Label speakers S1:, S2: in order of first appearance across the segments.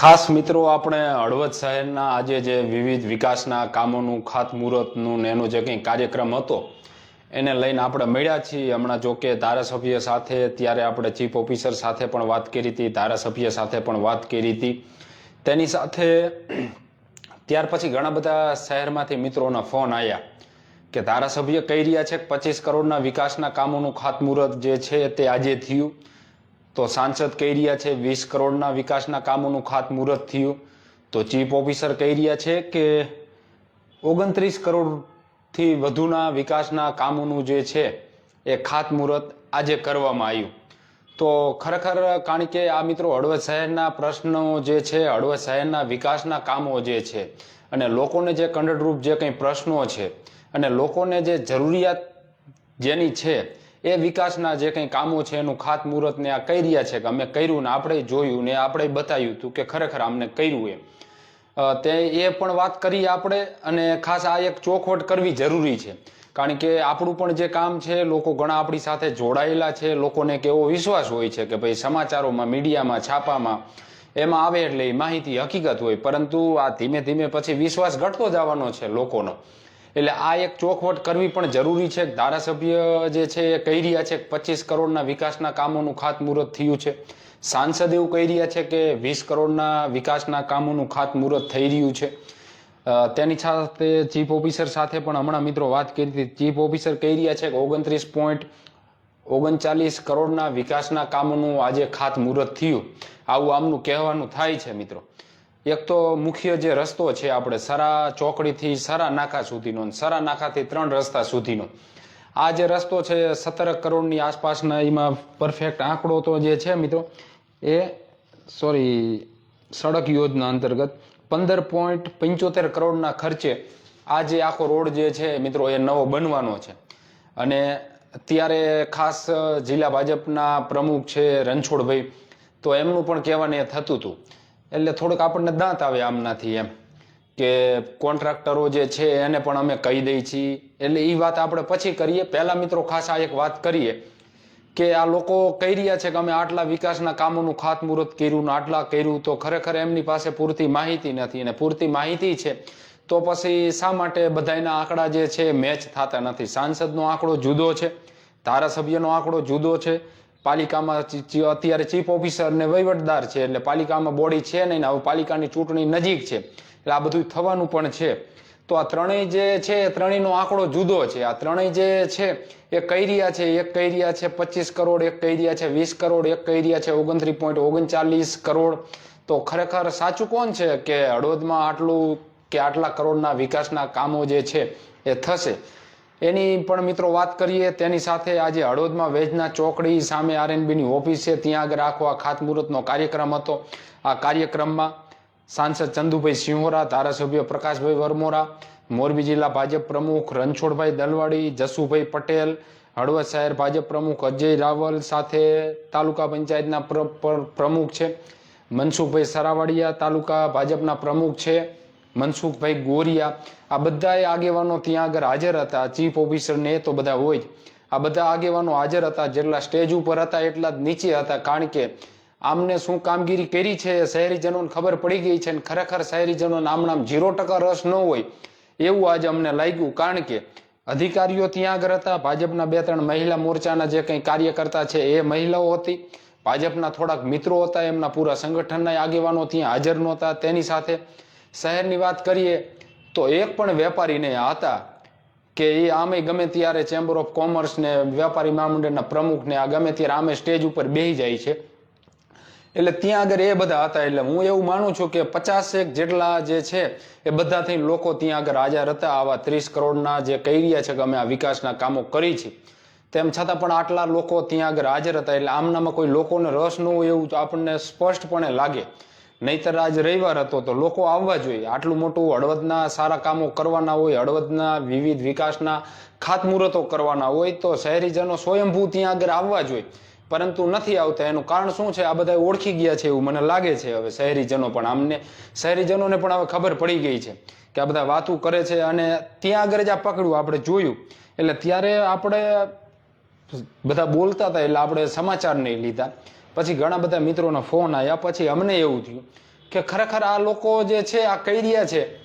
S1: ખાસ મિત્રો, આપણે હળવદ શહેરના આજે જે વિવિધ વિકાસના કામોનું, ખાતમુહૂર્તનું ને એનો જે કંઈ કાર્યક્રમ હતો, એને લઈને આપણે મળ્યા છીએ. હમણાં જો કે ધારાસભ્ય સાથે, ત્યારે આપણે ચીફ ઓફિસર સાથે પણ વાત કરી હતી, ધારાસભ્ય સાથે પણ વાત કરી હતી. તેની સાથે, ત્યાર પછી ઘણા બધા શહેરમાંથી મિત્રોના ફોન આવ્યા કે ધારાસભ્ય કહી રહ્યા છે કે પચીસ કરોડના વિકાસના કામોનું ખાતમુહૂર્ત જે છે તે આજે થયું. તો સાંસદ કહી રહ્યા છે, વીસ કરોડના વિકાસના કામોનું ખાતમુહૂર્ત થયું. તો ચીફ ઓફિસર કહી રહ્યા છે કે ઓગણત્રીસ કરોડથી વધુના વિકાસના કામોનું જે છે, એ ખાતમુહૂર્ત આજે કરવામાં આવ્યું. તો ખરેખર કારણ કે આ મિત્રો હળવદ શહેરના પ્રશ્નો જે છે, હળવદ શહેરના વિકાસના કામો જે છે અને લોકોને જે કંડરરૂપ જે કંઈ પ્રશ્નો છે અને લોકોને જે જરૂરિયાત જેની છે એ વિકાસના જે કંઈ કામો છે, એનું ખાતમુહૂર્તને આ કહી રહ્યા છે કે અમે કર્યું ને આપણે જોયું ને આપણે બતાવ્યું હતું કે ખરેખર અમને કર્યું એમ. તે એ પણ વાત કરી આપણે અને ખાસ આ એક ચોખવટ કરવી જરૂરી છે. કારણ કે આપણું પણ જે કામ છે, લોકો ઘણા આપણી સાથે જોડાયેલા છે, લોકોને એક એવો વિશ્વાસ હોય છે કે ભાઈ સમાચારોમાં, મીડિયામાં, છાપામાં એમાં આવે એટલે એ માહિતી હકીકત હોય. પરંતુ આ ધીમે ધીમે પછી વિશ્વાસ ઘટતો જવાનો છે લોકોનો. એટલે આ એક ચોખવટ કરવી પણ જરૂરી છે. ધારાસભ્ય જે છે એ કહી રહ્યા છે પચીસ કરોડના વિકાસના કામોનું ખાતમુહૂર્ત થયું છે. સાંસદ એવું કહી રહ્યા છે કે વીસ કરોડના વિકાસના કામોનું ખાતમુહૂર્ત થઈ રહ્યું છે. તેની સાથે ચીફ ઓફિસર સાથે પણ હમણાં મિત્રો વાત કરી હતી. ચીફ ઓફિસર કહી રહ્યા છે કે ઓગણત્રીસ પોઈન્ટ ઓગણચાલીસ કરોડના વિકાસના કામોનું આજે ખાતમુહૂર્ત થયું. આવું આમનું કહેવાનું થાય છે મિત્રો. એક તો મુખ્ય જે રસ્તો છે આપણે સરા ચોકડીથી સરા નાકા સુધીનો સરા નાકાથી ત્રણ રસ્તા સુધીનો. આ જે રસ્તો છે સત્તર કરોડની આસપાસના એમાં પરફેક્ટ આંકડો તો જે છે મિત્રો, એ સોરી સડક યોજના અંતર્ગત પંદર પોઈન્ટ પંચોતેર કરોડના ખર્ચે આ જે આખો રોડ જે છે મિત્રો એ નવો બનવાનો છે. અને અત્યારે ખાસ જિલ્લા ભાજપના પ્રમુખ છે રણછોડભાઈ, તો એમનું પણ કહેવાને થતું હતું. એટલે થોડુંક આપણને દાંત આવે આમનાથી એમ કે કોન્ટ્રાક્ટરો જે છે એને પણ અમે કહી દઈ છીએ એટલે એ વાત આપણે પછી કરીએ. પહેલા મિત્રો ખાસ આ એક વાત કરીએ કે આ લોકો કહી રહ્યા છે કે અમે આટલા વિકાસના કામોનું ખાતમુહૂર્ત કર્યું ને આટલા કર્યું તો ખરેખર એમની પાસે પૂરતી માહિતી નથી અને પૂરતી માહિતી છે તો પછી શા માટે બધાયના આંકડા જે છે મેચ થતા નથી? સાંસદનો આંકડો જુદો છે, ધારાસભ્યનો આંકડો જુદો છે પાલિકામાં અત્યારે ચીફ ઓફિસર ને વહીવટદાર છે, એટલે પાલિકામાં બોડી છે નહીં હવે પાલિકાની ચૂંટણી નજીક છે. એટલે આ બધું થવાનું પણ છે. તો આ ત્રણેય જે છે ત્રણેયનો આંકડો જુદો છે. આ ત્રણેય જે છે, એ કહી રહ્યા છે? એક કહી રહ્યા છે પચીસ કરોડ, એક કહી રહ્યા છે વીસ કરોડ, એક કહી રહ્યા છે ઓગણત્રીસ પોઈન્ટ ઓગણચાલીસ કરોડ. તો ખરેખર સાચું કોણ છે કે હળવદમાં આટલું, કે આટલા કરોડના વિકાસના કામો જે છે, એ થશે? એની પણ મિત્રો વાત કરીએ, તેની સાથે આજે હળવદમાં વેજના ચોકડી સામે આરએનબીની ઓફિસ છે. ત્યાં આગળ આખો આ ખાતમુહૂર્તનો કાર્યક્રમ હતો. આ કાર્યક્રમમાં સાંસદ ચંદુભાઈ સિંહોરા, ધારાસભ્ય પ્રકાશભાઈ વરમોરા, મોરબી જિલ્લા ભાજપ પ્રમુખ રણછોડભાઈ દલવાડી, જસુભાઈ પટેલ, હળવદ શહેર ભાજપ પ્રમુખ અજય રાવલ સાથે તાલુકા પંચાયતના પ્ર- પ્ર- પ્રમુખ છે. મનસુખભાઈ સરાવાડિયા તાલુકા ભાજપના પ્રમુખ છે. મનસુખભાઈ ગોરિયા, આ બધા આગેવાનો ત્યાં આગળ હાજર હતા. ચીફ ઓફિસર ને એ તો બધા હોય જ. આ બધા આગેવાનો હાજર હતા, જેટલા સ્ટેજ ઉપર હતા, એટલા જ નીચે હતા. કારણ કે આમને શું કામગીરી કરી છે શહેરીજનોને ખબર પડી ગઈ છે અને ખરેખર શહેરીજનોને આમનામ ઝીરો ટકા રસ ન હોય. એવું આજે અમને લાગ્યું. કારણ કે અધિકારીઓ ત્યાં આગળ હતા. ભાજપના બે ત્રણ મહિલા મોરચાના જે કંઈ કાર્યકર્તા છે એ મહિલાઓ હતી. ભાજપના થોડાક મિત્રો હતા. એમના પૂરા સંગઠનના આગેવાનો ત્યાં હાજર નહોતા. તેની સાથે શહેરની વાત કરીએ, તો એક પણ વેપારી નહીં હતા કે એ આમે ગમે ત્યારે ચેમ્બર ઓફ કોમર્સ ને વેપારી મહામંડળના પ્રમુખ ને આ ગમે ત્યારે આમે સ્ટેજ ઉપર બેહી જાય છે. એટલે ત્યાં આગળ એ બધા હતા, એટલે હું એવું માનું છું કે પચાસેક જેટલા જે છે, એ બધાથી લોકો ત્યાં આગળ હાજર હતા, આવા ત્રીસ કરોડના જે કહી રહ્યા છે કે અમે આ વિકાસના કામો કરી છે. તેમ છતાં પણ આટલા લોકો ત્યાં આગળ હાજર હતા, એટલે આમનામાં કોઈ લોકોને રસ ન હોય એવું આપણને સ્પષ્ટપણે લાગે. નહીતર આજ રવિવાર હતો તો લોકો આવવા જોઈએ. આટલું મોટું હળવદના સારા કામો કરવાના હોય, હળવદના વિવિધ વિકાસના ખાતમુહૂર્તો કરવાના હોય તો શહેરીજનો સ્વયંભૂ ત્યાં આગળ આવવા જોઈએ. પરંતુ નથી આવતા. એનું કારણ શું છે? આ બધા ઓળખી ગયા છે એવું મને લાગે છે હવે શહેરીજનો પણ. આમને શહેરીજનોને પણ હવે ખબર પડી ગઈ છે કે આ બધા વાતું કરે છે અને ત્યાં આગળ જ આ પકડ્યું. આપણે જોયું. એટલે ત્યારે આપણે બધા બોલતા હતા એટલે આપણે સમાચાર નહીં લીધા. પછી ઘણા બધા મિત્રોના ફોન આવ્યા. પછી અમને એવું થયું કે ખરેખર આ લોકો જે છે, આ કહી રહ્યા છે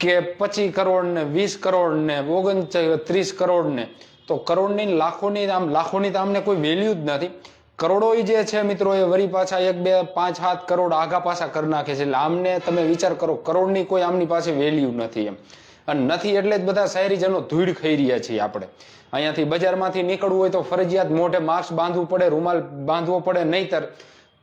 S1: કે પચીસ કરોડ ને વીસ કરોડ ને ઓગણત્રીસ કરોડ ને તો કરોડની લાખોની આમ, લાખોની તો અમને કોઈ વેલ્યુ જ નથી. કરોડો જે છે મિત્રો, એ વરી પાછા એક, બે, પાંચ, સાત કરોડ આગા પાછા કરી નાખે છે. એટલે આમને તમે વિચાર કરો, કરોડની કોઈ આમની પાસે વેલ્યુ નથી એમ. અને નથી એટલે જ બધા શહેરીજનો ધૂળ ખાઈ રહ્યા છીએ આપણે. અહીંયાથી બજારમાંથી નીકળવું હોય તો ફરજિયાત મોઢે માસ્ક બાંધવું પડે, રૂમાલ બાંધવો પડે, નહીતર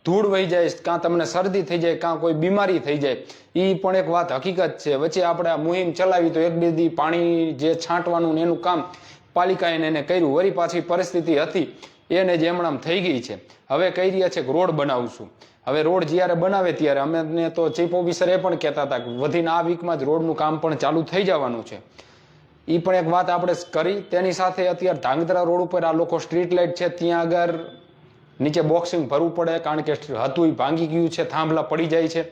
S1: ધૂળ વહી જાય, કાં તમને શરદી થઈ જાય, કાં કોઈ બીમારી થઈ જાય. એ પણ એક વાત હકીકત છે. વચ્ચે આપણે આ મુહિમ ચલાવી તો એક બે દી પાણી જે છાંટવાનું ને એનું કામ પાલિકાએ એને કર્યું. વળી પાછી પરિસ્થિતિ હતી. એને જ એમણામ થઈ ગઈ છે. હવે કહી રહ્યા છે કે રોડ બનાવશું. હવે રોડ જ્યારે બનાવે ત્યારે અમે તો ચીફ ઓફિસર એ પણ કહેતા હતા કે વધીને આ વીકમાં જ રોડનું કામ પણ ચાલુ થઈ જવાનું છે. એ પણ એક વાત આપણે કરી. તેની સાથે અત્યારે ધાંગધ્રા રોડ ઉપર આ લોકો સ્ટ્રીટ લાઇટ છે, ત્યાં આગળ નીચે બોક્સિંગ ભરવું પડે, કારણ કે હતું એ ભાંગી ગયું છે, થાંભલા પડી જાય છે.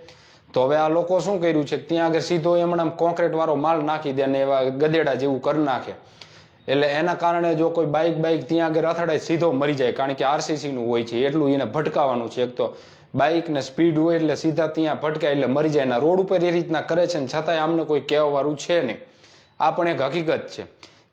S1: તો હવે આ લોકો શું કર્યું છે? ત્યાં આગળ સીધો એમણે કોન્ક્રીટ વાળો માલ નાખી દે ને એવા ગધેડા જેવું કરી નાખે. એટલે એના કારણે જો કોઈ બાઇક બાઇક ત્યાં આગળ અથડાય, સીધો મરી જાય, કારણ કે આરસીસીનું હોય છે, એટલું એને ભટકાવાનું છે. એક તો બાઇક ને સ્પીડ હોય એટલે સીધા ત્યાં ભટકાય એટલે મરી જાય. એના રોડ ઉપર એ રીતના કરે છે ને છતાંય આમને કોઈ કહેવાવાળું છે નહીં. આ પણ એક હકીકત છે.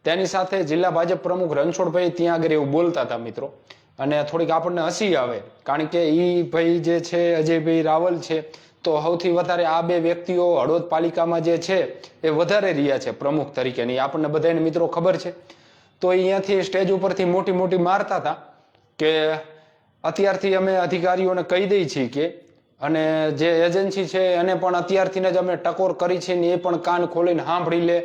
S1: તેની સાથે જિલ્લા ભાજપ પ્રમુખ રણછોડભાઈ ત્યાં આગળ એવું બોલતા હતા મિત્રો. અને થોડીક આપણને હસી આવે. કારણ કે એ ભાઈ જે છે, અજયભાઈ રાવલ છે, તો સૌથી વધારે આ બે વ્યક્તિઓ હળવદ પાલિકામાં જે છે, એ વધારે રહ્યા છે પ્રમુખ તરીકેની આપણને બધાને મિત્રો ખબર છે. તો અહીંયાથી સ્ટેજ ઉપરથી મોટી મોટી મારતા હતા કે અત્યારથી અમે અધિકારીઓને કહી દઈ છીએ કે, અને જે એજન્સી છે એને પણ અત્યારથી જ અમે ટકોર કરી છે ને એ પણ કાન ખોલીને સાંભળી લે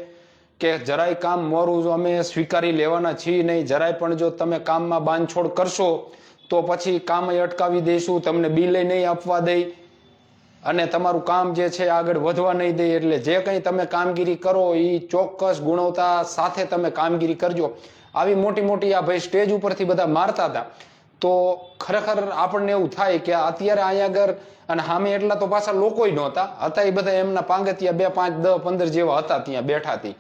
S1: કે જરાય કામ મોરું અમે સ્વીકારી લેવાના છીએ નહીં, જરાય પણ જો તમે કામમાં બાંધછોડ કરશો, તો પછી કામ અટકાવી દઈશું, તમને બિલે નહીં આપવા દઈ. અને તમારું કામ જે છે આગળ વધવા નહીં દે એટલે જે કંઈ તમે કામગીરી કરો એ ચોક્કસ ગુણવત્તા સાથે તમે કામગીરી કરજો. આવી મોટી મોટી આ ભાઈ સ્ટેજ ઉપરથી બધા મારતા હતા. તો ખરેખર આપણને એવું થાય કે અત્યારે અહીંયા આગળ અને સામે એટલા તો પાછા લોકોય નહોતા હતા. એ બધા એમના પાંગતિયા બે, પાંચ, દસ, પંદર જેવા હતા ત્યાં બેઠા હતી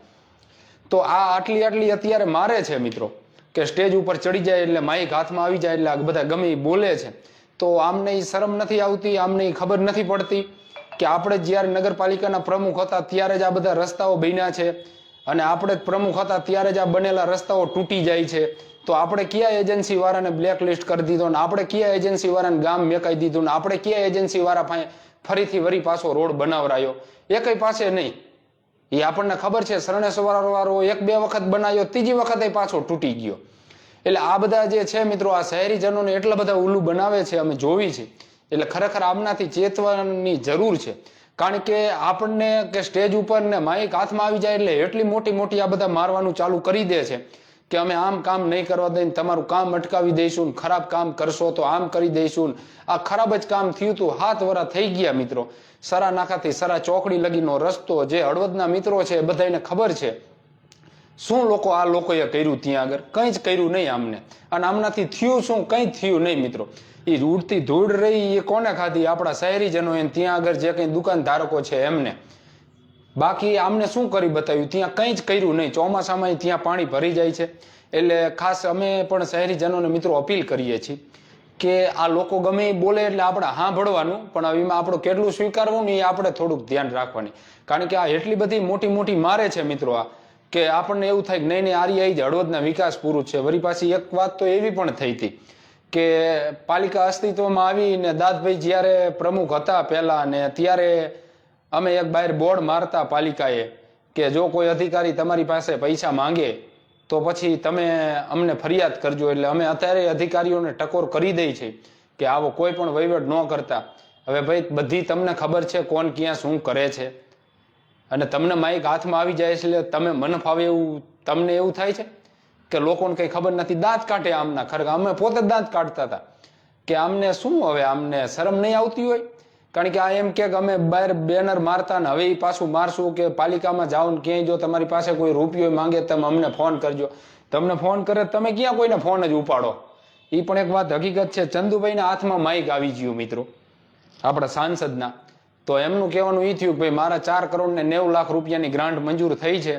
S1: તો આ આટલી આટલી અત્યારે મારે છે મિત્રો કે સ્ટેજ ઉપર ચડી જાય એટલે માઇક હાથમાં આવી જાય એટલે આ બધા ગમે બોલે છે. તો આમને શરમ નથી આવતી, આમને ખબર નથી પડતી કે આપણે જ્યારે નગરપાલિકાના પ્રમુખ હતા ત્યારે જ આ બધા રસ્તાઓ બન્યા છે અને આપણે પ્રમુખ હતા ત્યારે જ આ બનેલા રસ્તાઓ તૂટી જાય છે. તો આપણે કયા એજન્સી વાળાને બ્લેક લિસ્ટ કરી દીધો ને આપણે કયા એજન્સી વાળાને ગામ મેકાઈ દીધું ને આપણે કયા એજન્સી વાળા પાસે ફરીથી વરી પાછો રોડ બનાવરાયો? એ કઈ પાસે નહીં. એ આપણને ખબર છે શરણે વાળો એક બે વખત બનાવ્યો ત્રીજી વખતે પાછો તૂટી ગયો. એટલે આ બધા જે છે મિત્રો, આ શહેરીજનોને એટલા બધા ઉલ્લુ બનાવે છે, અમે જોવી છે. એટલે ખરેખર આમનાથી ચેતવાની જરૂર છે. કારણ કે આપણને કે સ્ટેજ ઉપર ને માઇક હાથમાં આવી જાય એટલે એટલી મોટી મોટી આ બધા મારવાનું ચાલુ કરી દે છે. કે અમે આમ કામ નહીં કરવા દઈને તમારું કામ અટકાવી દઈશું ખરાબ કામ કરશો તો આમ કરી દઈશું આ ખરાબ જ કામ થયું હતું હાથ વરા થઈ ગયા મિત્રો. સરા નાખાથી સરા ચોકડી લગીનો રસ્તો જે હળવદના મિત્રો છે એ બધાને ખબર છે. શું લોકો આ લોકોએ કર્યું ત્યાં આગળ? કંઈ જ કર્યું નહીં આમને. અને આમનાથી થયું શું? કંઈ થયું નહીં મિત્રો. એ રૂડથી ધૂળ રહી એ કોને ખાધી? આપણા શહેરીજનો એને ત્યાં આગળ જે કંઈ દુકાન ધારકો છે એમને. બાકી આમને શું કરી બતાવ્યું? ત્યાં કંઈ જ કર્યું નહીં. ચોમાસામાં ત્યાં પાણી ભરી જાય છે. એટલે ખાસ અમે પણ શહેરીજનોને મિત્રો અપીલ કરીએ છીએ કે આ લોકો ગમે એ બોલે એટલે આપણે સાંભળવાનું, પણ એમાં આપણું કેટલું સ્વીકારવું ને એ આપણે થોડુંક ધ્યાન રાખવાની. કારણ કે આ એટલી બધી મોટી મોટી મારે છે મિત્રો આ, કે આપણને એવું થાય કે નહીં નહીં, આરી આવી જ હળવદના વિકાસ પૂરું છે. વળી પાછી એક વાત તો એવી પણ થઈ હતી કે પાલિકા અસ્તિત્વમાં આવી ને દાદભાઈ જ્યારે પ્રમુખ હતા પહેલા ને ત્યારે અમે એક બહાર બોર્ડ મારતા પાલિકાએ કે જો કોઈ અધિકારી તમારી પાસે પૈસા માંગે, તો પછી તમે અમને ફરિયાદ કરજો. એટલે અમે અત્યારે અધિકારીઓને ટકોર કરી દઈ છે કે આવો કોઈ પણ વહીવટ ન કરતા. હવે ભાઈ, બધી તમને ખબર છે કોણ ક્યાં શું કરે છે. અને તમને માઇક હાથમાં આવી જાય છે એટલે તમે મન ફાવે એવું, તમને એવું થાય છે? કે લોકોને કંઈ ખબર નથી? દાંત કાઢે આમના ખરેખર અમે પોતે દાંત કાઢતા હતા. કે આમને શું હવે? આમને શરમ નહીં આવતી હોય? કારણ કે આ એમ કે અમે બહાર બેનર મારતા ને હવે એ પાછું મારશું કે પાલિકામાં જાઓ ને ક્યાંય જો તમારી પાસે કોઈ રૂપિયો માંગે તમે અમને ફોન કરજો. તમને ફોન કરે તમે ક્યાં કોઈને ફોન જ ઉપાડો? એ પણ એક વાત હકીકત છે. ચંદુભાઈના હાથમાં માઇક આવી ગયું મિત્રો. આપણા સાંસદના. તો એમનું કહેવાનું એ થયું કે ભાઈ મારા ચાર કરોડ ને નેવું લાખ રૂપિયાની ગ્રાન્ટ મંજૂર થઈ છે.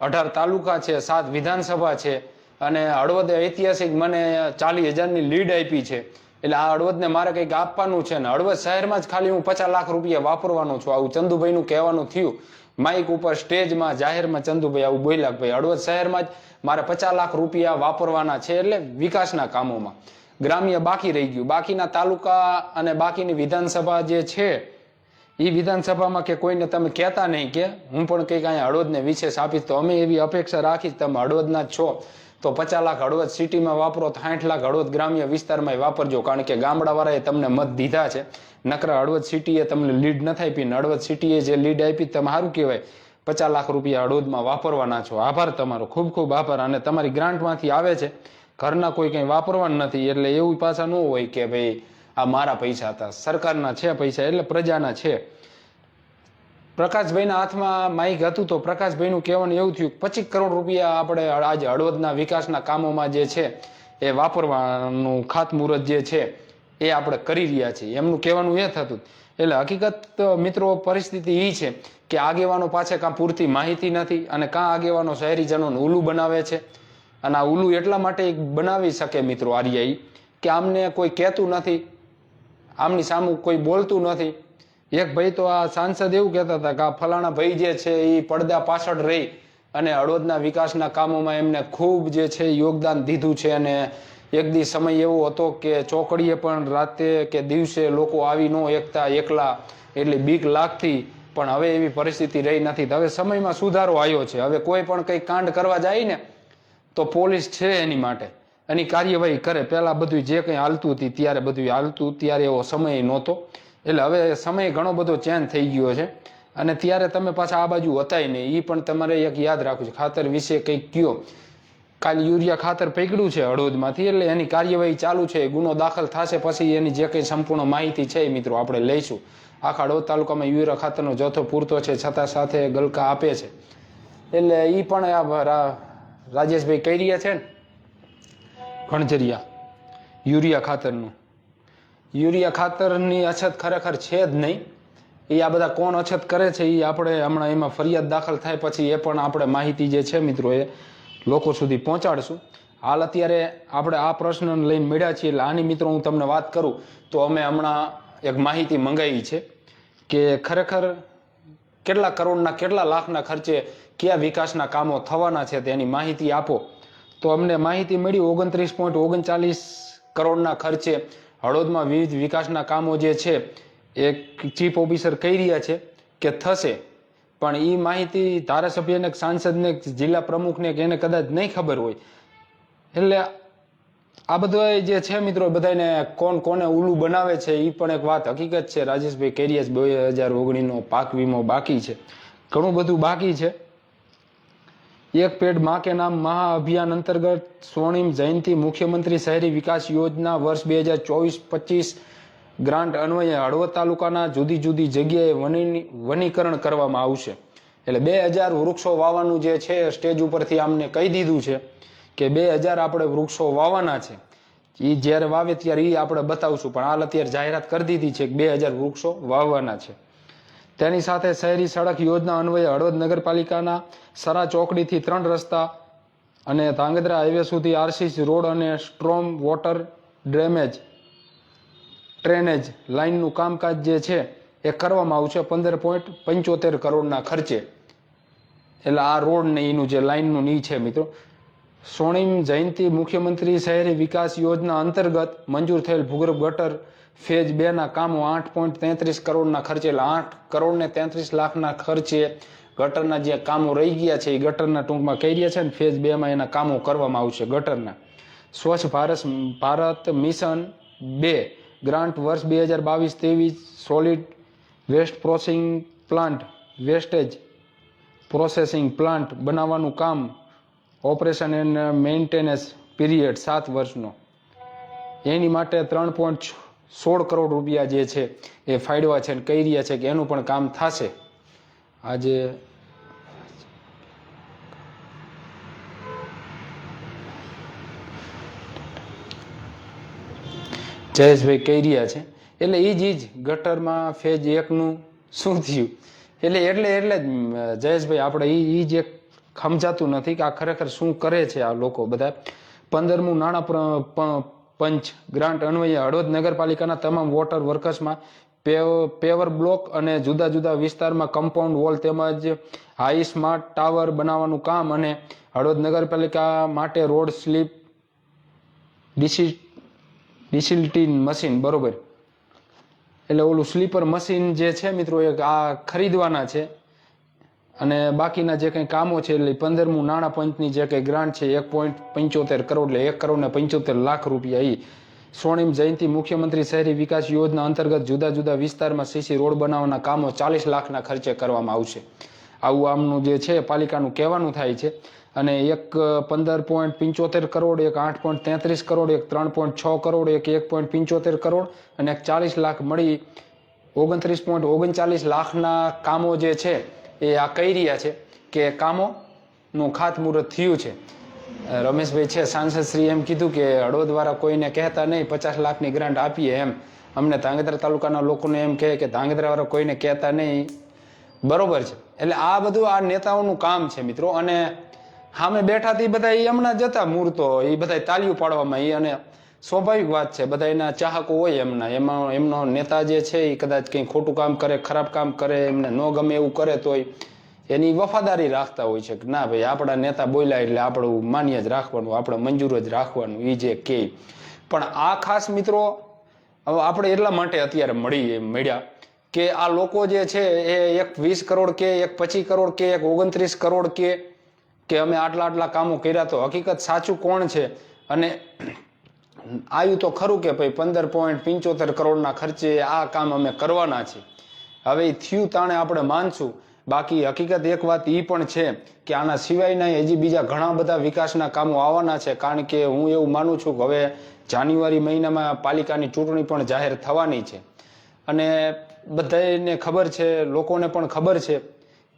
S1: અઢાર તાલુકા છે, સાત વિધાનસભા છે અને હળવદે ઐતિહાસિક મને ચાલીસ હજારની લીડ આપી છે. એટલે આ હળવદને મારે કંઈક આપવાનું છે ને હળવદ શહેરમાં જ ખાલી હું પચાસ લાખ રૂપિયા વાપરવાનો છું. આવું ચંદુભાઈનું કહેવાનું થયું. માઇક ઉપર સ્ટેજમાં જાહેરમાં ચંદુભાઈ આવું બોલ્યા ભાઈ હળવદ શહેરમાં જ મારે પચાસ લાખ રૂપિયા વાપરવાના છે એટલે વિકાસના કામોમાં. ગ્રામ્ય બાકી રહી ગયું. બાકીના તાલુકા અને બાકીની વિધાનસભા જે છે એ વિધાનસભામાં કે કોઈને તમે કહેતા નહીં કે હું પણ કંઈક અહીંયા હળવદને વિશેષ આપીશ, તો અમે એવી અપેક્ષા રાખીશ તમે હળવદના છો. તો પચાસ લાખ હળવદ સિટીમાં વાપરો તો સાઠ લાખ હળવદ ગ્રામ્ય વિસ્તારમાં વાપરજો, કારણ કે ગામડાવાળાએ તમને મત દીધા છે. નકરા હળવદ સિટીએ તમને લીડ નથી આપી, ને હળવદ સિટીએ જે લીડ આપી તમે સારું કહેવાય. પચાસ લાખ રૂપિયા હળવદમાં વાપરવાના છો. આભાર તમારો. ખૂબ ખૂબ આભાર. અને તમારી ગ્રાન્ટમાંથી આવે છે. ઘરના કોઈ કંઈ વાપરવાનું નથી, એટલે એવું પાછા ન હોય કે ભાઈ આ મારા પૈસા હતા. સરકારના છે પૈસા, એટલે પ્રજાના છે. પ્રકાશભાઈના હાથમાં માઇક હતું તો પ્રકાશભાઈનું કહેવાનું એવું થયું પચીસ કરોડ રૂપિયા આપણે આજે હળવદના વિકાસના કામોમાં જે છે, એ વાપરવાનું ખાતમુહૂર્ત જે છે, એ આપણે કરી રહ્યા છીએ. એમનું કહેવાનું એ થતું. એટલે હકીકત મિત્રો પરિસ્થિતિ એ છે કે આગેવાનો પાસે કાં પૂરતી માહિતી નથી અને કાં આગેવાનો શહેરીજનોને ઉલું બનાવે છે. અને આ ઉલું એટલા માટે બનાવી શકે મિત્રો આર્યાઈ કે આમને કોઈ કહેતું નથી, આમની સામું કોઈ બોલતું નથી એક ભાઈ તો આ સાંસદ એવું કહેતા હતા કે આ ફલાણા ભાઈ જે છે એ પડદા પાછળ રહી અને હળવદના વિકાસના કામોમાં એમને ખૂબ જે છે યોગદાન દીધું છે અને એક દી સમય એવો હતો કે ચોકડીએ પણ રાતે કે દિવસે લોકો આવી ન એકતા એકલા એટલે બીક લાગતી, પણ હવે એવી પરિસ્થિતિ રહી નથી. હવે સમયમાં સુધારો આવ્યો છે. હવે કોઈ પણ કંઈ કાંડ કરવા જાય ને, તો પોલીસ છે એની માટે. એની કાર્યવાહી કરે. પહેલાં બધું જે કંઈ હાલતું હતી, ત્યારે બધું હાલતું. ત્યારે એવો સમય નહોતો. એટલે હવે સમય ઘણો બધો ચેન્જ થઈ ગયો છે. અને ત્યારે તમે પાછા આ બાજુ હતાય નહીં. એ પણ તમારે એક યાદ રાખવું છે. ખાતર વિશે કંઈક કયો. કાલ યુરિયા ખાતર પકડ્યું છે હળવદમાંથી એટલે એની કાર્યવાહી ચાલુ છે. ગુનો દાખલ થશે પછી એની જે કંઈ સંપૂર્ણ માહિતી છે એ મિત્રો આપણે લઈશું. આખા હળવદ તાલુકામાં યુરિયા ખાતરનો જથ્થો પૂરતો છે. છતાં સાથે ગલકા આપે છે. એટલે એ પણ આ રાજેશભાઈ કહી રહ્યા છે ને? ગણજરિયા. યુરિયા ખાતરનું. યુરિયા ખાતરની અછત ખરેખર છે જ નહીં. એ આ બધા કોણ અછત કરે છે એ આપણે હમણાં એમાં ફરિયાદ દાખલ થાય પછી એ પણ આપણે માહિતી જે છે મિત્રો એ લોકો સુધી પહોંચાડશું. હાલ અત્યારે આપણે આ પ્રશ્નને લઈને મળ્યા છીએ, એટલે આની મિત્રો હું તમને વાત કરું, તો અમે હમણાં એક માહિતી મંગાવી છે કે ખરેખર કેટલા કરોડના કેટલા લાખના ખર્ચે કયા વિકાસના કામો થવાના છે તેની માહિતી આપો. તો અમને માહિતી મળી ઓગણત્રીસ પોઈન્ટ ઓગણચાલીસ કરોડના ખર્ચે હળવદમાં વિવિધ વિકાસના કામો જે છે એ ચીફ ઓફિસર કહી રહ્યા છે કે થશે. પણ એ માહિતી ધારાસભ્યને સાંસદને જિલ્લા પ્રમુખને કે એને કદાચ નહીં ખબર હોય. એટલે આ બધા જે છે મિત્રો બધાને કોણ કોને ઉલું બનાવે છે એ પણ એક વાત હકીકત છે. રાજેશભાઈ કેરિયસ બે હજાર ઓગણીસનો પાક વીમો બાકી છે. ઘણું બધું બાકી છે. એક પેડમાં કે નામ મહા અભિયાન અંતર્ગત સ્વર્ણિમ જયંતિ મુખ્યમંત્રી શહેરી વિકાસ યોજના વર્ષ બે હજાર ચોવીસ પચીસ ગ્રાન્ટ અન્વયે હળવદ તાલુકાના જુદી જુદી જગ્યાએ વની વનીકરણ કરવામાં આવશે. એટલે બે હજાર વૃક્ષો વાવવાનું જે છે સ્ટેજ ઉપરથી આમને કહી દીધું છે કે બે હજાર આપણે વૃક્ષો વાવવાના છે. એ જ્યારે વાવે ત્યારે એ આપણે બતાવશું. પણ હાલ અત્યારે જાહેરાત કરી દીધી છે કે બે હજાર વૃક્ષો વાવવાના છે. તેની સાથે શહેરી સડક યોજના અન્વયે હળવદ નગરપાલિકાના સરા ચોકડીથી ત્રણ રસ્તા અને ધાંગધ્રા હાઈવે સુધી આરસીસી રોડ અને સ્ટ્રોમ વોટર ડ્રેમેજ, ડ્રેનેજ લાઇનનું કામકાજ જે છે એ કરવામાં આવશે પંદર પોઈન્ટ પંચોતેર કરોડના ખર્ચે. એટલે આ રોડ ને એનું જે લાઇનનું ની છે મિત્રો. સ્વર્ણિમ જયંતિ મુખ્યમંત્રી શહેરી વિકાસ યોજના અંતર્ગત મંજૂર થયેલ ભૂગર્ભ ગટર ફેજ બે ના કામો આઠ પોઈન્ટ તેત્રીસ કરોડના ખર્ચે, એટલે આઠ કરોડ ને તેત્રીસ લાખના ખર્ચે ગટરના જે કામો રહી ગયા છે, એ ગટરના ટૂંકમાં કહી રહ્યા છે ને ફેજ બે માં એના કામો કરવામાં આવશે ગટરના. સ્વચ્છ ભારત ભારત મિશન બે ગ્રાન્ટ વર્ષ બે હજાર બાવીસ ત્રેવીસ solid waste processing plant wastage processing plant બનાવવાનું કામ ઓપરેશન એન્ડ મેન્ટેનન્સ પીરિયડ સાત વર્ષનો. એની માટે ત્રણ પોઈન્ટ સોળ કરોડ રૂપિયા જે છે એ ફાળવા છે અને કહી રહ્યા છે કે એનું પણ કામ થશે. આજે જયેશભાઈ કહી રહ્યા છે. એટલે એ જ જ ગટરમાં ફેજ એકનું શું થયું? એટલે એટલે એટલે જ જયેશભાઈ આપણે એ જ એક સમજાતું નથી કે આ ખરેખર શું કરે છે આ લોકો બધા. પંદરમું નાણાં પંચ ગ્રાન્ટ અન્વયે હળવદ નગરપાલિકાના તમામ વોટર વર્કર્સમાં પેવ- પેવર બ્લોક અને જુદા જુદા વિસ્તારમાં કમ્પાઉન્ડ વોલ તેમજ હાઈ સ્માર્ટ ટાવર બનાવવાનું કામ અને હળવદ નગરપાલિકા માટે રોડ સ્લીપ ડિસી, ડિસિલ્ટીન મશીન, બરોબર. એટલે ઓલું સ્લીપર મશીન જે છે મિત્રો એ આ ખરીદવાના છે. અને બાકીના જે કંઈ કામો છે, એટલે પંદરમું નાણાં પંચની જે કંઈ ગ્રાન્ટ છે, એક પોઈન્ટ પંચોતેર કરોડ, એટલે એક કરોડ ને પંચોતેર લાખ રૂપિયા એ સ્વર્ણિમ જયંતિ મુખ્યમંત્રી શહેરી વિકાસ યોજના અંતર્ગત જુદા જુદા વિસ્તારમાં સીસી રોડ બનાવવાના કામો ચાલીસ લાખના ખર્ચે કરવામાં આવશે. આવું આમનું જે છે, પાલિકાનું કહેવાનું થાય છે. અને એક પંદર પોઈન્ટ પંચોતેર કરોડ, એક આઠ પોઈન્ટ તેત્રીસ કરોડ, એક ત્રણ પોઈન્ટ છ કરોડ, એક એક પોઈન્ટ પંચોતેર કરોડ અને એક ચાલીસ લાખ મળી ઓગણત્રીસ પોઈન્ટ ઓગણચાલીસ લાખના કામો જે છે એ આ કહી રહ્યા છે કે કામોનું ખાતમુહૂર્ત થયું છે. રમેશભાઈ છે, સાંસદ શ્રી એમ કીધું કે હળવદ દ્વારા કોઈને કહેતા નહીં, પચાસ લાખની ગ્રાન્ટ આપીએ એમ. અમને ધાંગધ્રા તાલુકાના લોકોને એમ કહે કે ધાંગધ્રાવાળા કોઈને કહેતા નહીં. બરોબર છે. એટલે આ બધું આ નેતાઓનું કામ છે મિત્રો. અને સામે બેઠા તે બધા એ હમણાં જતા મૂર્તો. એ બધા તાલીઓ પાડવામાં એ અને સ્વાભાવિક વાત છે. બધા એના ચાહકો હોય એમના. એમાં એમનો નેતા જે છે એ કદાચ કંઈ ખોટું કામ કરે, ખરાબ કામ કરે, એમને ન ગમે એવું કરે તોય એની વફાદારી રાખતા હોય છે કે ના ભાઈ, આપણા નેતા બોલ્યા એટલે આપણું માન્ય જ રાખવાનું, આપણે મંજૂર જ રાખવાનું એ જે કે. પણ આ ખાસ મિત્રો આપણે એટલા માટે અત્યારે મળી મળ્યા કે આ લોકો જે છે એ એક વીસ કરોડ કે એક પચીસ કરોડ કે એક ઓગણત્રીસ કરોડ કે કે અમે આટલા આટલા કામો કર્યા તો હકીકત સાચું કોણ છે? અને આવ્યું તો ખરું કે ભાઈ પંદર પોઈન્ટ પંચોતેર કરોડના ખર્ચે આ કામ અમે કરવાના છે. હવે થયું તાણે આપણે માનશું. બાકી હકીકત એક વાત એ પણ છે કે આના સિવાયના હજી બીજા ઘણા બધા વિકાસના કામો આવવાના છે. કારણ કે હું એવું માનું છું કે હવે જાન્યુઆરી મહિનામાં પાલિકાની ચૂંટણી પણ જાહેર થવાની છે. અને બધાને ખબર છે, લોકોને પણ ખબર છે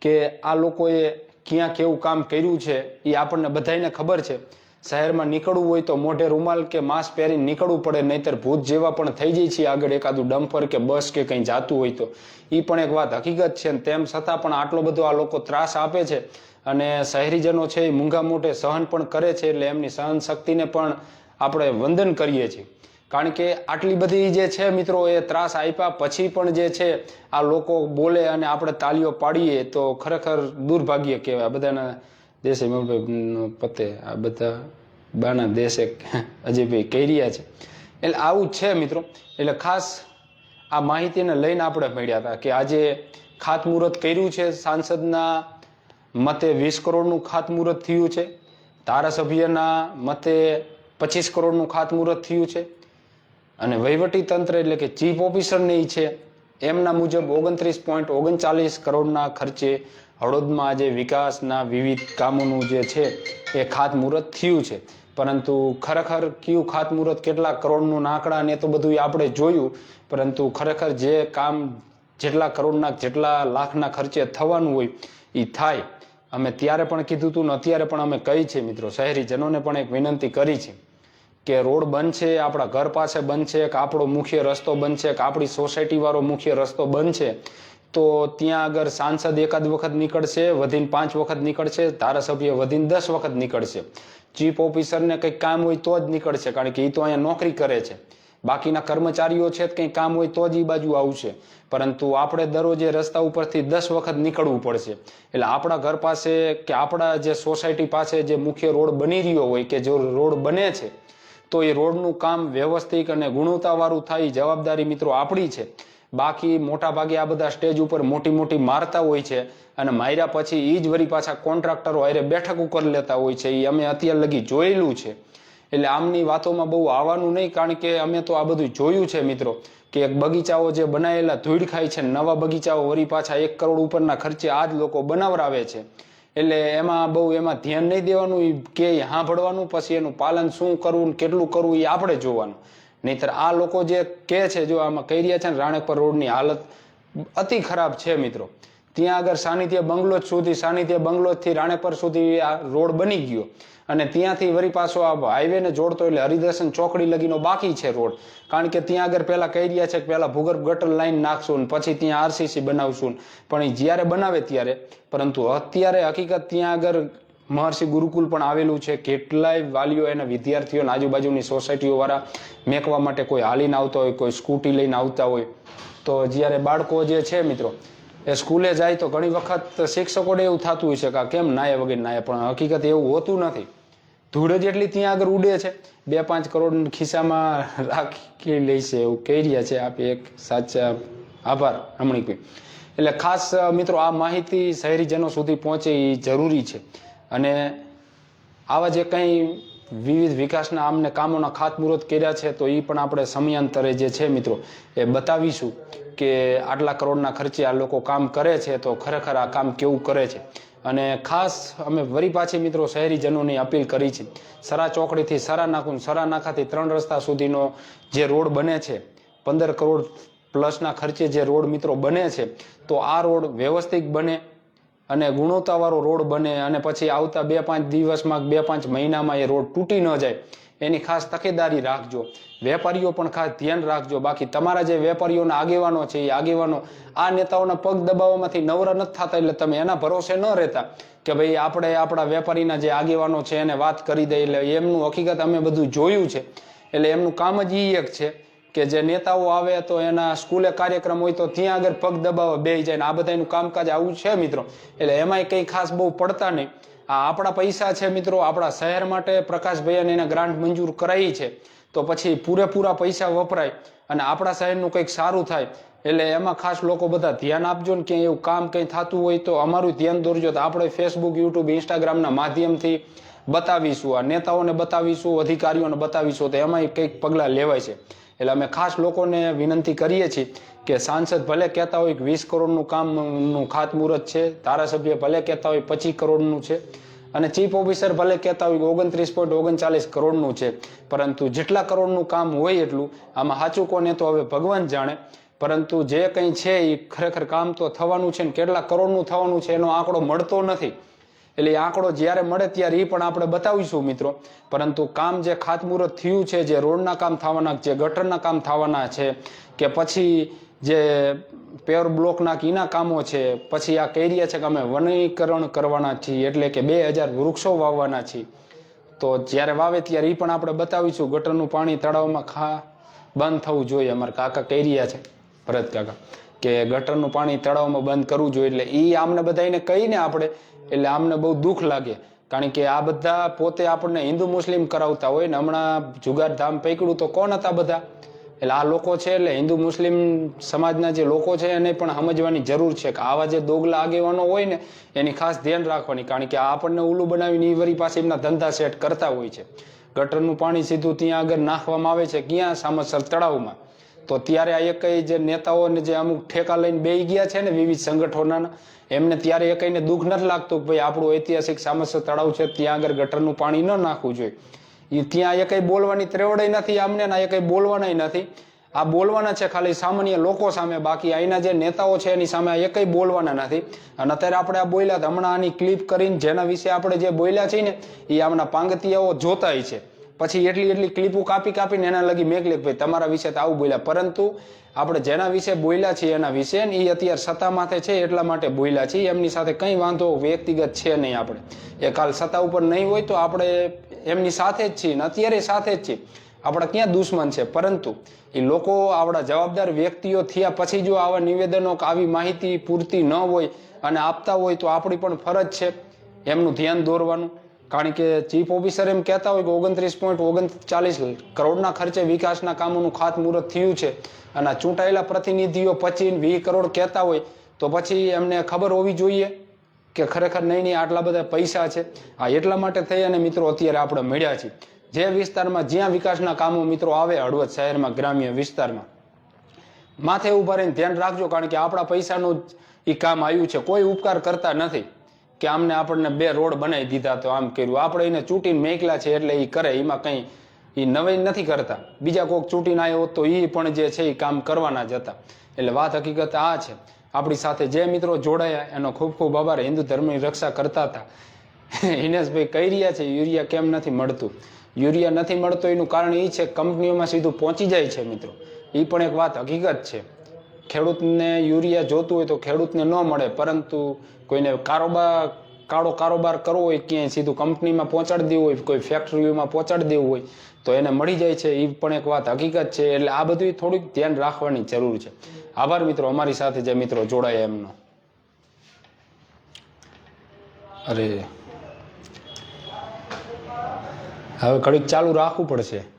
S1: કે આ લોકોએ ક્યાં કેવું કામ કર્યું છે, એ આપણને બધાને ખબર છે. શહેરમાં નીકળવું હોય તો મોઢે રૂમાલ કે માસ્ક પહેરીને નીકળવું પડે, નહીતર ભૂત જેવા પણ થઈ જાય છે આગળ એકાદું ડમ્પર કે બસ કે કંઈ જાતું હોય તો. એ પણ એક વાત હકીકત છે ને તેમ છતાં પણ આટલો બધો આ લોકો ત્રાસ આપે છે અને શહેરીજનો છે એ મૂંઘા મોઢે સહન પણ કરે છે એટલે એમની સહન શક્તિને પણ આપણે વંદન કરીએ છીએ. કારણ કે આટલી બધી જે છે મિત્રો એ ત્રાસ આપ્યા પછી પણ જે છે આ લોકો બોલે અને આપણે તાલીઓ પાડીએ તો ખરેખર દુર્ભાગ્ય કહેવાય. બધાના દેશે મેહુલભાઈ પતે આ બધા બાના દેશે અજયભાઈ કહી રહ્યા છે. એટલે આવું છે મિત્રો. એટલે ખાસ આ માહિતીને લઈને આપણે મળ્યા હતા કે આજે ખાતમુહૂર્ત કર્યું છે. સાંસદના મતે વીસ કરોડનું ખાતમુહૂર્ત થયું છે. ધારાસભ્યના મતે પચીસ કરોડનું ખાતમુહૂર્ત થયું છે. અને વહીવટી તંત્ર એટલે કે ચીફ ઓફિસરની છે. એમના મુજબ ઓગણત્રીસ પોઈન્ટ ઓગણચાલીસ કરોડના ખર્ચે હળવદમાં આજે વિકાસના વિવિધ કામોનું જે છે એ ખાતમુહૂર્ત થયું છે. પરંતુ ખરેખર કયું ખાતમુહૂર્ત, કેટલા કરોડનું આંકડા ને તો બધું આપણે જોયું. પરંતુ ખરેખર જે કામ જેટલા કરોડના, જેટલા લાખના ખર્ચે થવાનું હોય એ થાય. અમે ત્યારે પણ કીધું હતું ને અત્યારે પણ અમે કહી છે મિત્રો. શહેરીજનોને પણ એક વિનંતી કરી છે કે રોડ બનશે, આપણા ઘર પાસે બનશે, કે આપણો મુખ્ય રસ્તો બનશે, કે આપણી સોસાયટીવાળો મુખ્ય રસ્તો બનશે. તો ત્યાં આગળ સાંસદ એકાદ વખત નીકળશે, વધીને પાંચ વખત નીકળશે, ધારાસભ્ય વધીને દસ વખત નીકળશે. ચીફ ઓફિસરને કંઈક કામ હોય તો જ નીકળશે, કારણ કે એ તો અહીંયા નોકરી કરે છે. બાકીના કર્મચારીઓ છે કંઈ કામ હોય તો જ એ બાજુ આવશે. પરંતુ આપણે દરરોજે રસ્તા ઉપરથી દસ વખત નીકળવું પડશે. એટલે આપણા ઘર પાસે કે આપણા જે સોસાયટી પાસે જે મુખ્ય રોડ બની રહ્યો હોય કે જો રોડ બને છે, તો એ રોડનું કામ વ્યવસ્થિત અને ગુણવત્તાવાળું થાય, જવાબદારી મિત્રો આપણી છે. બાકી મોટા ભાગે આ બધા સ્ટેજ ઉપર મોટી મોટી મારતા હોય છે અને માર્યા પછી એ જ વરી પાછા કોન્ટ્રાક્ટરો હારે બેઠક ઉપર લેતા હોય છે. એ અમે અત્યાર લગી જોયેલું છે. એટલે આમની વાતોમાં બહુ આવવાનું નહીં, કારણ કે અમે તો આ બધું જોયું છે મિત્રો, કે એક બગીચાઓ જે બનાવેલા ધૂળ ખાય છે નવા બગીચાઓ વળી પાછા એક કરોડ ઉપરના ખર્ચે આ જ લોકો બનાવરાવે છે. એટલે એમાં બહુ એમાં ધ્યાન નહીં દેવાનું એ કે સાંભળવાનું પછી એનું પાલન શું કરવું કેટલું કરવું એ આપણે જોવાનું. નહીતર આ લોકો જે કહે છે, જો આમાં કહી રહ્યા છે ને રાણેપર રોડની હાલત અતિ ખરાબ છે મિત્રો. ત્યાં આગળ સાનિધ્ય બંગલો સુધી, સાનિધ્ય બંગલોથી રાણેપર સુધી આ રોડ બની ગયો. અને ત્યાંથી વરી પાછો આ હાઈવેને જોડતો એટલે હરિદર્શન ચોકડી લગીનો બાકી છે રોડ. કારણ કે ત્યાં આગળ પહેલાં કહી રહ્યા છે કે પહેલાં ભૂગર્ભ ગટર લાઈન નાખશું પછી ત્યાં આરસીસી બનાવશું. પણ એ જ્યારે બનાવે ત્યારે, પરંતુ અત્યારે હકીકત ત્યાં આગળ મહર્ષિ ગુરુકુલ પણ આવેલું છે. કેટલાય વાલીઓ એના વિદ્યાર્થીઓને આજુબાજુની સોસાયટીઓવાળા મેકવા માટે કોઈ હાલીને આવતા હોય, કોઈ સ્કૂટી લઈને આવતા હોય. તો જ્યારે બાળકો જે છે મિત્રો, એ સ્કૂલે જાય તો ઘણી વખત શિક્ષકોને એવું થતું હોય છે કે કેમ નાય વગેરે નાય, પણ હકીકત એવું હોતું નથી. ધૂળ જેટલી ત્યાં આગળ ઉડે છે. બે પાંચ કરોડ ખિસ્સામાં રાખી લે છે, એવું કહી રહ્યા છે. આપે એક સાચા આભાર રમણીકભાઈ એટલે ખાસ મિત્રો, આ માહિતી શહેરીજનો સુધી પહોંચે એ જરૂરી છે. અને આવા જે કંઈ વિવિધ વિકાસના આમને કામોના ખાતમુહૂર્ત કર્યા છે, તો એ પણ આપણે સમયાંતરે જે છે મિત્રો, એ બતાવીશું કે આટલા કરોડના ખર્ચે આ લોકો કામ કરે છે, તો ખરેખર આ કામ કેવું કરે છે. અને ખાસ અમે વરી પાછી મિત્રો શહેરીજનોની અપીલ કરી છે, સરા ચોકડીથી સરા નાખું, સરા નાખાથી ત્રણ રસ્તા સુધીનો જે રોડ બને છે, પંદર કરોડ પ્લસના ખર્ચે જે રોડ મિત્રો બને છે, તો આ રોડ વ્યવસ્થિત બને અને ગુણવત્તાવાળો રોડ બને અને પછી આવતા બે પાંચ દિવસમાં બે પાંચ મહિનામાં એ રોડ તૂટી ન જાય. એની ખાસ તકેદારી રાખજો. વેપારીઓ પણ ખાસ ધ્યાન રાખજો. બાકી તમારા જે વેપારીઓના આગેવાનો છે, એ આગેવાનો આ નેતાઓના પગ દબાવવામાંથી નવરા નથી થતા એટલે તમે એના ભરોસે ન રહેતા કે ભાઈ આપણે આપણા વેપારીના જે આગેવાનો છે એને વાત કરી દઈએ એટલે એમનું હકીકત અમે બધું જોયું છે. એટલે એમનું કામ જ એ એક છે. કે જે નેતાઓ આવે તો એના સ્કૂલે કાર્યક્રમ હોય તો ત્યાં આગળ પગ દબાવવા બે જાય ને આ બધાનું કામકાજ આવું છે મિત્રો. એટલે એમાંય કંઈ ખાસ બહુ પડતા નહીં. આ આપણા પૈસા છે મિત્રો, આપણા શહેર માટે પ્રકાશભાઈને એને ગ્રાન્ટ મંજૂર કરાવી છે. તો પછી પૂરેપૂરા પૈસા વપરાય અને આપણા શહેરનું કંઈક સારું થાય. એટલે એમાં ખાસ લોકો બધા ધ્યાન આપજો ને કે એવું કામ કંઈ થતું હોય તો અમારું ધ્યાન દોરજો તો આપણે ફેસબુક યુટ્યુબ ઇન્સ્ટાગ્રામના માધ્યમથી બતાવીશું. આ નેતાઓને બતાવીશું, અધિકારીઓને બતાવીશું તો એમાંય કંઈક પગલાં લેવાય છે. એટલે અમે ખાસ લોકોને વિનંતી કરીએ છીએ કે સાંસદ ભલે કહેતા હોય કે વીસ કરોડનું કામનું ખાતમુહૂર્ત છે, ધારાસભ્ય ભલે કહેતા હોય પચીસ કરોડનું છે, અને ચીફ ઓફિસર ભલે કહેતા હોય કે ઓગણત્રીસ પોઈન્ટ ઓગણચાલીસ કરોડનું છે, પરંતુ જેટલા કરોડનું કામ હોય એટલું આમાં સાચું કોને તો હવે ભગવાન જાણે. પરંતુ જે કંઈ છે એ ખરેખર કામ તો થવાનું છે ને કેટલા કરોડનું થવાનું છે એનો આંકડો મળતો નથી. એટલે આંકડો જ્યારે મળે ત્યારે એ પણ આપણે બતાવીશું મિત્રો. પરંતુ કામ જે ખાતમુહૂર્ત થયું છે, જે રોડના કામ થવાના છે ગટરના કામ થવાના છે, કે પછી જે પેવર બ્લોકના કીના કામો છે, પછી આ કહી રહ્યા છે કે અમે વનીકરણ કરવાના છીએ, એટલે કે બે હજાર વૃક્ષો વાવવાના છીએ. તો જ્યારે વાવે ત્યારે એ પણ આપણે બતાવીશું ગટરનું પાણી તળાવમાં ખા બંધ થવું જોઈએ. અમારા કાકા કહી રહ્યા છે, ભરત કાકા, કે ગટરનું પાણી તળાવમાં બંધ કરવું જોઈએ. એટલે એ આમને બધાને કહીને આપણે એટલે આમને બહુ દુઃખ લાગે. કારણ કે આ બધા પોતે આપણને હિન્દુ મુસ્લિમ કરાવતા હોય ને હમણાં જુગાર ધામ પકડ્યું તો કોણ હતા બધા? એટલે આ લોકો છે એટલે હિન્દુ મુસ્લિમ સમાજના જે લોકો છે એને પણ સમજવાની જરૂર છે કે આવા જે દોગલા આગેવાનો હોય ને, એની ખાસ ધ્યાન રાખવાની. કારણ કે આ આપણને ઉલ્લું બનાવીને એ વરી પાસે એમના ધંધા સેટ કરતા હોય છે. ગટરનું પાણી સીધું ત્યાં આગળ નાખવામાં આવે છે. ક્યાં સામસર તળાવમાં? તો ત્યારે આ એકઈ જે નેતાઓને જે અમુક ઠેકા લઈને બે ગયા છે ને વિવિધ સંગઠનોના, એમને ત્યારે એકઈને દુઃખ નથી લાગતું કે ભાઈ આપણું ઐતિહાસિક સામસ્ય તળાવ છે, ત્યાં આગળ ગટરનું પાણી ન નાખવું જોઈએ. એ ત્યાં એકઈ બોલવાની ત્રેવડે નથી આમને ના એકઈ બોલવાનાય બોલવાના નથી. આ બોલવાના છે ખાલી સામાન્ય લોકો સામે, બાકી અહીંના જે નેતાઓ છે એની સામે એ કઈ બોલવાના નથી. અને અત્યારે આપણે આ બોલ્યા હમણાં આની ક્લિપ કરીને જેના વિશે આપણે જે બોલ્યા છીએ ને એ આમના પાંગતિયાઓ જોતાય છે. પછી એટલી એટલી ક્લિપો કાપી કાપીને એના લગી મેકલે ભાઈ તમારા વિશે તો આવું બોલ્યા. પરંતુ આપણે જેના વિશે બોલ્યા છીએ એના વિશે ને એ અત્યારે સત્તા માથે છે એટલા માટે બોલ્યા છીએ. એમની સાથે કંઈ વાંધો વ્યક્તિગત છે નહીં આપણે. એ કાલ સત્તા ઉપર નહીં હોય તો આપણે એમની સાથે જ છીએ ને અત્યારે સાથે જ છીએ. આપણા ક્યાં દુશ્મન છે? પરંતુ એ લોકો આપણા જવાબદાર વ્યક્તિઓ થયા પછી જો આવા નિવેદનો કે આવી માહિતી પૂરતી ન હોય અને આપતા હોય તો આપણી પણ ફરજ છે એમનું ધ્યાન દોરવાનું. કારણ કે ચીફ ઓફિસર એમ કહેતા હોય કે ઓગણત્રીસ પોઈન્ટ ઓગણચાલીસ કરોડના ખર્ચે વિકાસના કામોનું ખાતમુહૂર્ત થયું છે અને ચૂંટાયેલા પ્રતિનિધિઓ પચીસ વીસ કરોડ કહેતા હોય તો પછી એમને ખબર હોવી જોઈએ કે ખરેખર નહીં નહીં આટલા બધા પૈસા છે. આ એટલા માટે થઈ અને મિત્રો અત્યારે આપણે મળ્યા છીએ. જે વિસ્તારમાં જ્યાં વિકાસના કામો મિત્રો આવે હળવદ શહેરમાં, ગ્રામ્ય વિસ્તારમાં. માથે ઊભા રહીને ધ્યાન રાખજો કારણ કે આપણા પૈસાનું જ એ કામ આવ્યું છે. કોઈ ઉપકાર કરતા નથી. કે આમને આપણને બે રોડ બનાવી દીધા તો આમ કર્યું. આપણે એને ચૂંટીને મેકલા છે એટલે એ કરે, એમાં કંઈ એ નવાઈ નથી કરતા. બીજા કોઈક ચૂંટીને આવ્યો તો એ પણ જે છે એ કામ કરવાના જ હતા. એટલે વાત હકીકત આ છે. આપણી સાથે જે મિત્રો જોડાયા, એનો ખૂબ ખૂબ આભાર. હિન્દુ ધર્મની રક્ષા કરતા હતા. હિનેશભાઈ કહી રહ્યા છે, યુરિયા કેમ નથી મળતું? યુરિયા નથી મળતો, એનું કારણ એ છે કંપનીઓમાં સીધું પહોંચી જાય છે મિત્રો. એ પણ એક વાત હકીકત છે. ખેડૂતને યુરિયા જોતું હોય તો ખેડૂતને ન મળે, પરંતુ કોઈને કારોબાર કાળો કારોબાર કરવો હોય, ક્યાંય સીધું કંપનીમાં પહોંચાડી દેવું હોય, કોઈ ફેક્ટરીઓમાં પહોંચાડી દેવું હોય, તો એને મળી જાય છે. એ પણ એક વાત હકીકત છે. એટલે આ બધું થોડુંક ધ્યાન રાખવાની જરૂર છે. આભાર મિત્રો, અમારી સાથે જે મિત્રો જોડાયા એમનો. અરે, હવે ઘડીક ચાલુ રાખવું પડશે.